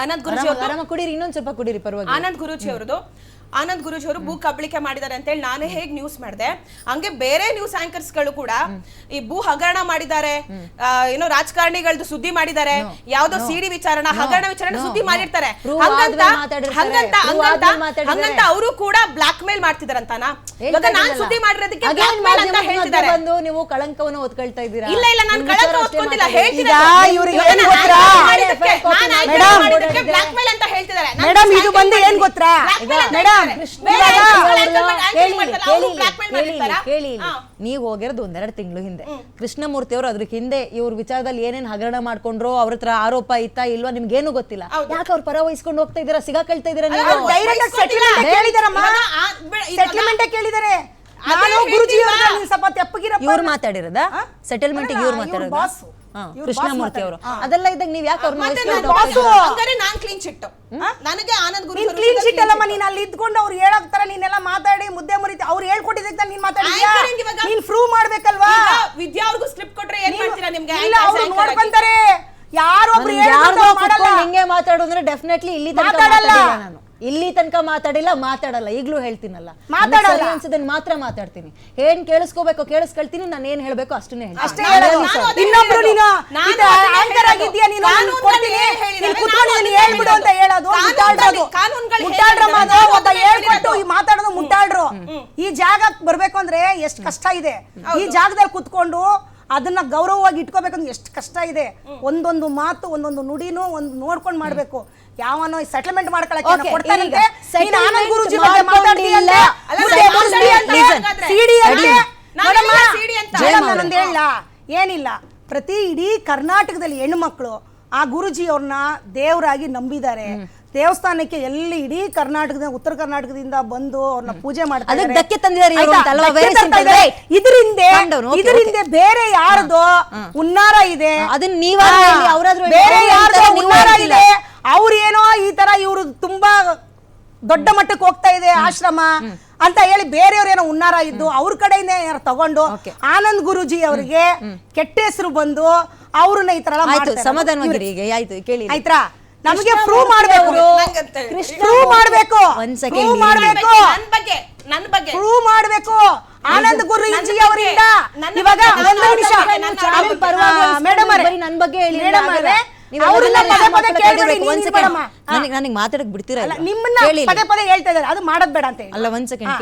ಆನಂದ್ ಗುರುಜಿ ಆರಾಮ ಆರಾಮ ಕುಡೀರಿ ಇನ್ನೊಂದ್ ಸ್ವಲ್ಪ ಕುಡೀರಿ ಪರವಾಗಿ ಆನಂದ್ ಗುರುಜಿ ಅವ್ರದ್ದು ಆನಂದ್ ಗುರುಜಿ ಅವರು ಭೂ ಕಬಳಿಕೆ ಮಾಡಿದ್ದಾರೆ ಅಂತ ಹೇಳಿ ನಾನೇ ಹೇಗ್ ನ್ಯೂಸ್ ಮಾಡಿದೆ? ಹಂಗೆ ಬೇರೆ ನ್ಯೂಸ್ ಆಂಕರ್ಸ್ಗಳು ಕೂಡ ಈ ಭೂ ಹಗರಣ ಮಾಡಿದ್ದಾರೆ. ಆ, ಏನೋ ರಾಜಕಾರಣಿಗಳದ್ದು ಸುದ್ದಿ ಮಾಡಿದ್ದಾರೆ. ಯಾವ್ದೋ ಸಿಡಿ ವಿಚಾರಣ ಹಗರಣ ವಿಚಾರಣ ಸುದ್ದಿ ಮಾಡಿರ್ತಾರೆ. Prove ಹಂಗಂತ ಆದ್ಮೇಲೆ ಮಾತಾಡಿರ್ತಾರೆ. ಹಂಗಂತ Prove ಹಂಗಂತ ಆದ್ಮೇಲೆ ಮಾತಾಡಿದ್ದಾರೆ. ಹಂಗಂತ ಅವರು ಕೂಡ ಬ್ಲಾಕ್ ಮೇಲ್ ಮಾಡ್ತಿದಾರಂತಾನ ಇವಾಗ ನಾನ್ ಹೇಳ್ತಾ ಸುದ್ದಿ ಮಾಡಿರೋದಕ್ಕೆ Again ಬ್ಲಾಕ್ ಮೇಲ್ ಅಂತ ಮಾಧ್ಯಮದ ಹೇಳ್ತಿದ್ದಾರೆ. ಬಂದು ನೀವು ಕಳಂಕವನ್ನು ಒತ್ಕೊಳ್ತಾ ಇದ್ದೀರಾ? ಇಲ್ಲ ಇಲ್ಲ ನಾನು ನಿಮ್ ಕಳಂಕ ವಿಚಾರ ಅಷ್ಟೇ ಓದ್ಕೊಂತಿಲ್ಲ ಮಾತಾಡಿ. ಹೇಳ್ತಿದ್ದಾರೆ ಈಗ ಇವ್ರಿಗೆ ಏನ್ ನಾನು ಗೊತ್ತಾ? ಆಯ್ಕೆ ಮಾಡಿದ್ದಕ್ಕೆ- ನಾನು ಆಯ್ಕೆ ಮೇಡಮ್, ಮಾಡಿದ್ದಕ್ಕೆ ಅಂತ ಹೇಳ್ತಿದ್ದಾರೆ. ನಾನು ಮೇಡಮ್ ಇದು ಬಂದು ಏನ್. ಗೊತ್ತಾ? ಮೇಡಮ್ ಕೇಳಿ. ನೀವು ಹೋಗಿರೋದು ಒಂದೆರಡು ತಿಂಗಳು ಹಿಂದೆ. ಕೃಷ್ಣಮೂರ್ತಿ ಅವರು ಅದ್ರ ಹಿಂದೆ ಇವ್ರ ವಿಚಾರದಲ್ಲಿ ಏನೇನ್ ಹಗರಣ ಮಾಡ್ಕೊಂಡ್ರು ಅವ್ರ ಹತ್ರ ಆರೋಪ ಇತ್ತಾ ಇಲ್ವಾ ಏನು ಗೊತ್ತಿಲ್ಲ. ಯಾಕೆ ಅವ್ರ ಪರ ವಹಿಸ್ಕೊಂಡು ಹೋಗ್ತಾ ಇದ್ದೀರಾ? ಸಿಗಾ ಕೇಳ್ತಾ ಇದೀರಾ ನೀವು? ಸೆಟ್ಲ್ಮೆಂಟ್ ಕೇಳಿದಾರೆ. ನಾನು ಗುರುಜಿ ಸ್ವಲ್ಪ ಇವ್ರು ಮಾತಾಡಿರೋದಾ? ಸೆಟಲ್ಮೆಂಟ್ ಇವ್ರು ಮಾತಾಡೋದು ಕೃಷ್ಣಮೂರ್ತಿ ಅವರು. ಅದೆಲ್ಲ ಇದ್ದಾಗ ನೀವ್ ಯಾಕೆ ನಾನು? ಹಂಗಾರೆ ಕ್ಲೀನ್ ಚಿಟ್ ನನಗೆ ಆನಂದ್ ಗುರು ನೀನ್ ಕ್ಲೀನ್ ಶೀಟ್ ಅಲ್ಲಮ್ಮ ನೀನ್ ಅಲ್ಲಿ ಇದ್ಕೊಂಡು ಅವ್ರು ತರ ನೀನೆಲ್ಲ ಮಾತಾಡಿ ಮುದ್ದೆ ಮುರಿತಿ ಅವ್ರು ಹೇಳ್ಕೊಟ್ಟಿದ್ದಕ್ಕೆ ನೀನ್ ಮಾತಾಡಿದ್ಯಾ? ಇವಾಗ- ನೀನ್ ಪ್ರೂವ್ ಮಾಡ್ಬೇಕಲ್ವಾ? ವಿದ್ಯಾ ಅವ್ರಿಗೂ ಸ್ಕ್ರಿಪ್ಟ್ ಕೊಟ್ರೆ ಏನ್ ಮಾಡ್ತೀರಾ ನಿಮ್ಗೆ? ಇಲ್ಲ ಅವ್ರು ನೋಡ್ಕೊಂತಾರೆ. ಯಾರು ಒಬ್ರು ನನ್ಗೆ ಮಾಡಲ್ಲ. ಹಿಂಗೆ ಮಾತಾಡೋದ್ರೆ ಡೆಫಿನೆಟ್ಲಿ ಇಲ್ಲಿ ಮಾತಾಡಲ್ಲ. ನಾನು. ಇಲ್ಲಿ ತನಕ ಮಾತಾಡಿಲ್ಲ ಮಾತಾಡಲ್ಲ. ಈಗಲೂ ಹೇಳ್ತೀನಲ್ಲ. ಮಾತಾಡಲ್ಲ. ಅನ್ಸದನ್ ಮಾತ್ರ ಮಾತಾಡ್ತೀನಿ. ಏನ್ ಕೇಳಿಸ್ಕೋಬೇಕು ಕೇಳಿಸ್ಕೊಳ್ತೀನಿ ನಾನು ಏನ್ ಹೇಳ್ಬೇಕು ಅಷ್ಟನ್ನೇ ಅಷ್ಟೇ ಹೇಳ್ತೀನಿ ಹೇಳೋದು. ನಾನು ಅದೇ ಇನ್ನೊಬ್ರು ನೀನು ನಾನು ಇದು ಅದನ್ನೇ ಆಂಕರ್ ಆಗಿದ್ಯಾ ನೀನು ನಾನು ಕಾನೂನುಗಳು ಕೊಡ್ತೀನಿ ಏನ್ ಹೇಳಿದಾವೆ? ನೀನು ನಾನು ಕುತ್ಕೊಂಡು ನೀನು ಅದನ್ನೇ ಹೇಳ್ಬಿಡು ಅಂತ ಹೇಳೋದು. ಹೇಳೋದು ಮುಟ್ಟಾಡ್ರದು ಕಾನೂನುಗಳು ಮುಟ್ಟಾಡ್ರಮ್ಮ ಅದು ಹೇಳಿದಾವೆ. ಒಬ್ಬ ನಾನು ಹೇಳ್ಕೊಟ್ಟು ಈ ಮಾತಾಡೋದು ಮುಟ್ಟಾಡ್ರು ಈ ಜಾಗಕ್ಕೆ ಬರ್ಬೇಕು ಅಂದ್ರೆ ಎಷ್ಟು ಕಷ್ಟ ಇದೆ. ಈ ಜಾಗದಲ್ಲಿ ಕುತ್ಕೊಂಡು ಅದನ್ನ ಗೌರವವಾಗಿ ಇಟ್ಕೋಬೇಕಂದ್ರೆ ಎಷ್ಟು ಕಷ್ಟ ಇದೆ. ಒಂದೊಂದು ಮಾತು ಒಂದೊಂದು ನುಡಿನೂ ಒಂದು ನೋಡ್ಕೊಂಡು ಮಾಡ್ಬೇಕು. ಯಾವನೋ ಸೆಟಲ್ಮೆಂಟ್ ಮಾಡ್ಕೊಳಕ್ಕೆ ಗುರೂಜಿ ಬಗ್ಗೆ. ಸಿಡಿ ಅಂತೆ. ಹೇಳ. ಏನಿಲ್ಲ. ಪ್ರತಿ ಇಡೀ ಕರ್ನಾಟಕದಲ್ಲಿ ಹೆಣ್ಮಕ್ಳು ಆ ಗುರುಜಿ ಅವ್ರನ್ನ ದೇವರಾಗಿ ನಂಬಿದ್ದಾರೆ. ದೇವಸ್ಥಾನಕ್ಕೆ ಎಲ್ಲಿ ಇಡೀ ಕರ್ನಾಟಕದ ಉತ್ತರ ಕರ್ನಾಟಕದಿಂದ ಬಂದು ಅವ್ರನ್ನ ಪೂಜೆ ಮಾಡ್ತಾರೆ ಅದಕ್ಕೆ ಧಕ್ಕೆ ತಂದಿದ್ದಾರೆ ಇವ್ರು ಅಂತ ಅಲ್ವಾ? ಧಕ್ಕೆ Very ತರ್ತಾ simple, ಇದ್ದಾರೆ. right? ಇದರಿಂದ Calm okay, ಇದರಿಂದ ಬೇರೆ ಯಾರ್ದು ಉನ್ನಾರ ಇದೆ ಅದನ್ನ ನೀವಾದ್ರೂ ಹಾ, ಹೇಳಿ, ಅವ್ರಾದ್ರೂ ಹೇಳಿ. ಬೇರೆ ಅವ್ರು ಯಾರ್ದು ಹೇಳ್ತಾರೆ, ನೀವು ಉನ್ನಾರ ಹೇಳ್ತಿಲ್ಲ. ಇದೆ ಅವ್ರೇನೋ ಈ ತರ ಇವರು ತುಂಬಾ ದೊಡ್ಡ ಮಟ್ಟಕ್ಕೆ ಹೋಗ್ತಾ ಇದೆ ಆಶ್ರಮ ಅಂತ ಹೇಳಿ ಬೇರೆಯವ್ರೇನೋ ಉನ್ನಾರ ಇದ್ದು ಅವ್ರ ಕಡೆಯಿಂದ ಏನಾರು ತಗೊಂಡು Okay. ಆನಂದ್ ಗುರುಜಿ ಅವರಿಗೆ ಕೆಟ್ಟ ಹೆಸರು ಬಂದು ಅವ್ರನ್ನ ಈ ತರ ಸಮಾಧಾನ ಆಯ್ತು ಮಾಡ್ತಾ ಇರೋದು. ಸಮಾಧಾನವಾಗಿರಿ ಈಗ ಆಯ್ತು ಕೇಳಿ ಆಯ್ತಾ ನಮಗೆ ಪ್ರೂವ್ ಮಾಡಬೇಕು. ಕೃಷ್ಣ ಪ್ರೂವ್ ಮಾಡ್ಬೇಕು. ಪ್ರೂವ್ ಮಾಡಬೇಕು ಮಾಡ್ಬೇಕು. ನನ್ ಬಗ್ಗೆ ನನ್ನ ಬಗ್ಗೆ ಪ್ರೂವ್ ಮಾಡಬೇಕು. ಆನಂದ್ ಗುರು ಇಂಜಿ ಅವರಿಂದ. ಇವಾಗ ಒಂದು ನನ್ನ ನಿಮಿಷ. ನನ್ನ ಮೇಡಮ್ ಅವರೇ. ನನ್ನ ನನ್ ಬಗ್ಗೆ ಹೇಳಿ ಮೇಡಮ್. ಅವರೇ. ನನಗೆ ನನಗೆ ಮಾತಾಡಕ್ ಬಿಡ್ತೀರಾ ಅಲ್ಲ ನಿಮ್ಮನ್ನ ಪದೇ ಪದೇ ಹೇಳ್ತಾ ಇದ್ದಾರೆ. ಅದು ಮಾಡೋದ್ ಬೇಡ ಅಂತ ಅಲ್ಲ ಒಂದ್ ಸೆಕೆಂಡ್